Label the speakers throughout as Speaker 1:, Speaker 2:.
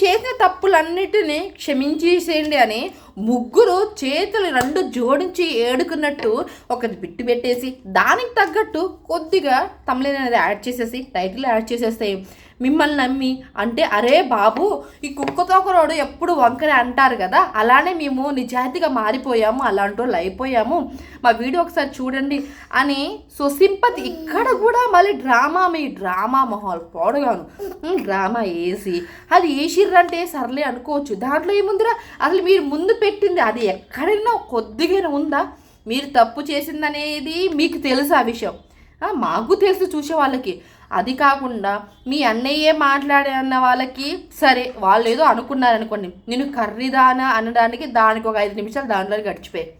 Speaker 1: చేసిన తప్పులన్నిటినీ క్షమించేసేయండి అని ముగ్గురు చేతులు రెండు జోడించి ఏడుకున్నట్టు ఒకటి బిట్టు పెట్టేసి దానికి తగ్గట్టు కొద్దిగా తమిళ అనేది యాడ్ చేసేసి టైటిల్ యాడ్ చేసేస్తాయి మిమ్మల్ని నమ్మి అంటే అరే బాబు ఈ కుక్కతోకరోడు ఎప్పుడు వంకర అంటారు కదా అలానే మేము నిజాయితీగా మారిపోయాము అలాంటి వాళ్ళు అయిపోయాము. మా వీడియో ఒకసారి చూడండి అని సో సింపతి ఇక్కడ కూడా మళ్ళీ డ్రామా మీ డ్రామా మొహాలు పోడగాను. డ్రామా వేసి అది వేసిర్రంటే సర్లే అనుకోవచ్చు. దాంట్లో ఏముందిరా? అసలు మీరు ముందు పెట్టింది అది ఎక్కడైనా కొద్దిగా ఉందా? మీరు తప్పు చేసిందనేది మీకు తెలుసు ఆ విషయం. మాకు తెలుసు చూసే వాళ్ళకి. అది కాకుండా మీ అన్నయ్యే మాట్లాడే అన్న వాళ్ళకి సరే వాళ్ళు ఏదో అనుకున్నారనుకోండి. నేను కర్రీదానా అనడానికి దానికి ఒక ఐదు నిమిషాలు దాంట్లో గడిచిపోయాయి.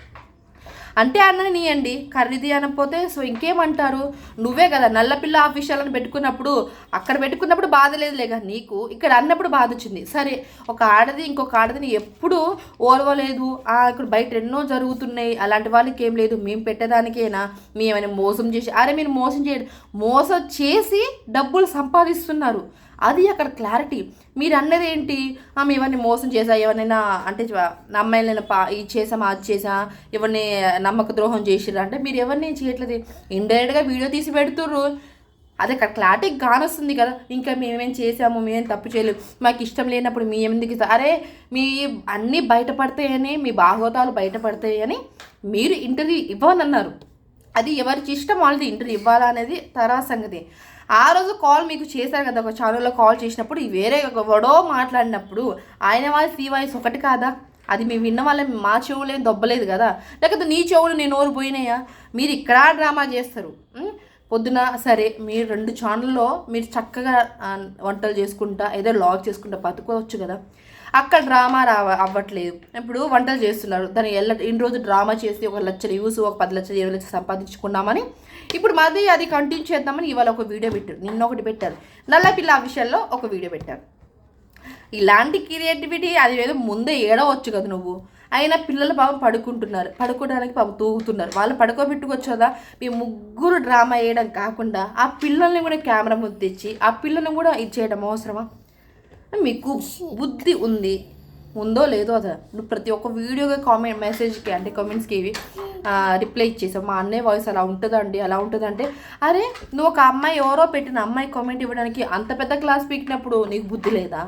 Speaker 1: అంటే అన్నని నీయండి. కర్రీది అనకపోతే సో ఇంకేమంటారు? నువ్వే కదా నల్లపిల్ల ఆఫీషియల్ని పెట్టుకున్నప్పుడు అక్కడ పెట్టుకున్నప్పుడు బాధ లేదులే కదా నీకు ఇక్కడ అన్నప్పుడు బాధ వచ్చింది. సరే ఒక ఆడది ఇంకొక ఆడదిని ఎప్పుడు ఓర్వలేదు. ఆ, ఇక్కడ బయట ఎన్నో జరుగుతున్నాయి. అలాంటి వాళ్ళకి ఏం లేదు. మేము పెట్టేదానికేనా మేమైనా మోసం చేసి అరే మీరు మోసం చేయడం. మోసం చేసి డబ్బులు సంపాదిస్తున్నారు. అది అక్కడ క్లారిటీ మీరు అన్నది ఏంటి మేము ఇవన్నీ మోసం చేసా ఎవరినైనా అంటే చ- అమ్మాయిలైనా పా ఇది చేసామా అది చేసా ఎవరిని నమ్మక ద్రోహం చేసిరా అంటే మీరు ఎవరిని చేయట్లేదు. ఇండైరెక్ట్గా వీడియో తీసి పెడుతుర్రు. అది అక్కడ క్లారిటీ కానొస్తుంది కదా. ఇంకా మేమేం చేసాము మేమేం తప్పు చేయలేదు. మాకు ఇష్టం లేనప్పుడు మీ ఎందుకు అరే మీ అన్నీ బయటపడతాయని మీ భాగవతాలు బయటపడతాయని మీరు ఇంటర్వ్యూ ఇవ్వనన్నారు. అది ఎవరికి ఇష్టం వాళ్ళది. ఇంటర్వ్యూ ఇవ్వాలా అనేది తర్వాత సంగతి ఆ రోజు కాల్ మీకు చేశారు కదా ఒక ఛానల్లో కాల్ చేసినప్పుడు వేరే ఒక వడో మాట్లాడినప్పుడు ఆయన వాయిస్ ఈ వాయిస్ ఒకటి కాదా? అది మేము విన్న వాళ్ళ మా చెవులు ఏం దొబ్బలేదు కదా? లేకపోతే నీ చెవులు నేను నోరు పోయినాయా? మీరు ఇక్కడ డ్రామా చేస్తారు. పొద్దున సరే మీరు రెండు ఛానల్లో మీరు చక్కగా వంటలు చేసుకుంటా ఏదో లాగ్ చేసుకుంటా బతుకోవచ్చు కదా? అక్కడ డ్రామా రావ అవ్వట్లేదు. ఇప్పుడు వంటలు చేస్తున్నారు. దాన్ని ఎల్ల ఇన్ని రోజు డ్రామా చేసి ఒక లక్షలు యూస్ ఒక పది లక్షలు ఇరవై లక్షలు సంపాదించుకున్నామని ఇప్పుడు మళ్ళీ అది కంటిన్యూ చేద్దామని ఇవాళ ఒక వీడియో పెట్టారు. నిన్న ఒకటి పెట్టారు. నల్ల పిల్ల ఆ విషయంలో ఒక వీడియో పెట్టారు. ఇలాంటి క్రియేటివిటీ అది ఏదో ముందే ఏడవచ్చు కదా నువ్వు. అయినా పిల్లలు పాపం పడుకుంటున్నారు. పడుకోవడానికి పాపం తూగుతున్నారు. వాళ్ళు పడుకోబెట్టుకొచ్చదా మీ ముగ్గురు డ్రామా వేయడం కాకుండా ఆ పిల్లల్ని కూడా కెమెరా ముందు తెచ్చి ఆ పిల్లల్ని కూడా ఇది చేయడం అవసరమా? మీకు బుద్ధి ఉంది. ఉందో లేదో అదా. నువ్వు ప్రతి ఒక్క వీడియోకి కామెంట్ మెసేజ్కి అంటే కామెంట్స్కి ఇవి రిప్లై ఇచ్చేసావు. మా అన్నయ్య వాయిస్ అలా ఉంటుందండి అలా ఉంటుందంటే అరే నువ్వు ఒక అమ్మాయి ఎవరో పెట్టిన అమ్మాయి కామెంట్ ఇవ్వడానికి అంత పెద్ద క్లాస్ పీకినప్పుడు నీకు బుద్ధి లేదా?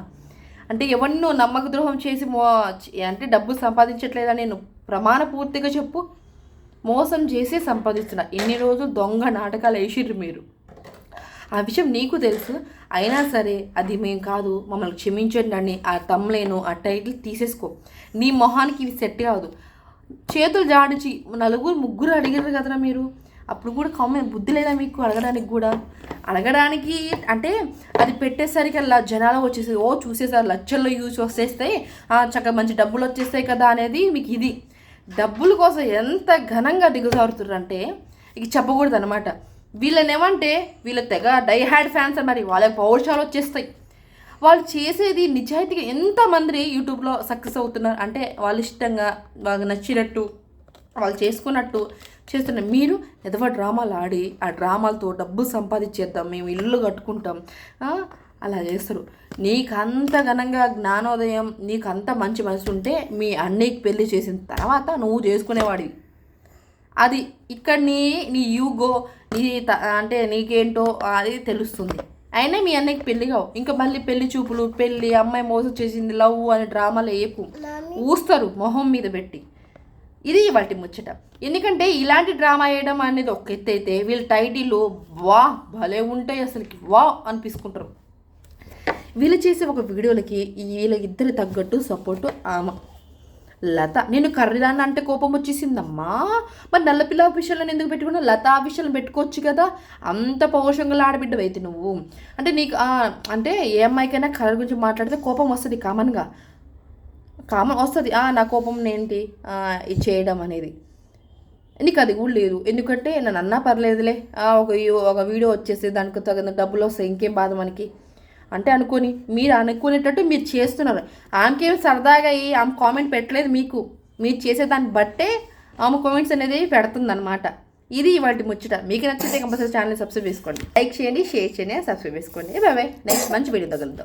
Speaker 1: అంటే ఎవరిని నువ్వు నమ్మక ద్రోహం చేసి మో అంటే డబ్బు సంపాదించట్లేదని నేను ప్రమాణ పూర్తిగా చెప్పు. మోసం చేసి సంపాదిస్తున్నా. ఎన్ని రోజులు దొంగ నాటకాలు వేసిర్రు మీరు. ఆ విషయం నీకు తెలుసు. అయినా సరే అది మేం కాదు. మమ్మల్ని క్షమించండి అని ఆ తమ్లేను ఆ టైటిల్ తీసేసుకో. నీ మొహానికి ఇవి సెట్ కాదు. చేతులు జాడించి నలుగురు ముగ్గురు అడిగారు కదరా మీరు? అప్పుడు కూడా కామెంట్ బుద్ధి లేదా మీకు అడగడానికి కూడా? అడగడానికి అంటే అది పెట్టేసరికి అలా జనాలు వచ్చేసి ఓ చూసేసారు లక్షల్లో యూజ్ వచ్చేస్తాయి చక్కగా మంచి డబ్బులు వచ్చేస్తాయి కదా అనేది మీకు ఇది. డబ్బుల కోసం ఎంత ఘనంగా దిగజారుతుర్రు అంటే ఇక చెప్పకూడదు అనమాట వీళ్ళనేమంటే వీళ్ళ తెగ డై హ్యాడ్ ఫ్యాన్స్ మరి వాళ్ళకి పౌరుషాలు వచ్చేస్తాయి. వాళ్ళు చేసేది నిజాయితీగా ఎంతమంది యూట్యూబ్లో సక్సెస్ అవుతున్నారు అంటే వాళ్ళు ఇష్టంగా వాళ్ళకి నచ్చినట్టు వాళ్ళు చేసుకున్నట్టు చేస్తున్నారు మీరు ఎదవ డ్రామాలు ఆడి ఆ డ్రామాలతో డబ్బు సంపాదించేద్దాం మేము ఇల్లు కట్టుకుంటాం అలా చేస్తారు. నీకు అంత ఘనంగా జ్ఞానోదయం నీకు అంత మంచి మనసు ఉంటే మీ అన్నయ్యకి పెళ్ళి చేసిన తర్వాత నువ్వు చేసుకునేవాడివి. అది ఇక్కడ నీ నీ యూగో నీ త- అంటే నీకేంటో అది తెలుస్తుంది. అయినా మీ అన్నయ్యకి పెళ్ళి కావు. ఇంకా మళ్ళీ పెళ్ళి చూపులు పెళ్ళి అమ్మాయి మోసం చేసింది లవ్ అనే డ్రామాలు ఏపు. ఊస్తారు మొహం మీద పెట్టి. ఇది వాటి ముచ్చట. ఎందుకంటే ఇలాంటి డ్రామా వేయడం అనేది ఒక ఎత్తు అయితే వీళ్ళ టైటిల్ వా భలే ఉంటాయి అసలుకి. వా అనిపిసుకుంటారు వీళ్ళు చేసే ఒక వీడియోలకి వీళ్ళ ఇద్దరు తగ్గట్టు సపోర్టు ఆమె. లత నేను కర్రీదాన్ని అంటే కోపం వచ్చేసిందమ్మా. మరి నల్లపిల్ల ఆఫీషియల్ని ఎందుకు పెట్టుకున్నా? లత ఆఫీషియల్ని పెట్టుకోవచ్చు కదా. అంత పౌరుషంగా ఆడబిడ్డవైతే నువ్వు. అంటే నీకు అంటే ఏ అమ్మాయికైనా కలర్ గురించి మాట్లాడితే కోపం వస్తుంది కామన్గా. కామన్ వస్తుంది. నా కోపం ఏంటి? ఇది చేయడం అనేది. నీకు అది కూడా లేదు. ఎందుకంటే నన్ను అన్నా పర్లేదులే. ఒక ఒక వీడియో వచ్చేసి దానికి తగిన డబ్బులు వస్తాయి. ఇంకేం బాధ మనకి? అంటే అనుకొని మీరు అనుకునేటట్టు మీరు చేస్తున్నారు ఆమెకేం సరదాగా అయ్యి ఆమె కామెంట్ పెట్టలేదు మీకు. మీరు చేసే దాన్ని బట్టే ఆమె కామెంట్స్ అనేది పెడుతుందన్నమాట. ఇది వాటి ముచ్చట. మీకు నచ్చితే కంపల్సరీ ఛానల్ సబ్స్క్రైబ్ చేసుకోండి. లైక్ చేయండి షేర్ చేయండి సబ్స్క్రైబ్ చేసుకోండి. బాయ్ నెక్స్ట్ మంచి వీడియో తగులుతాం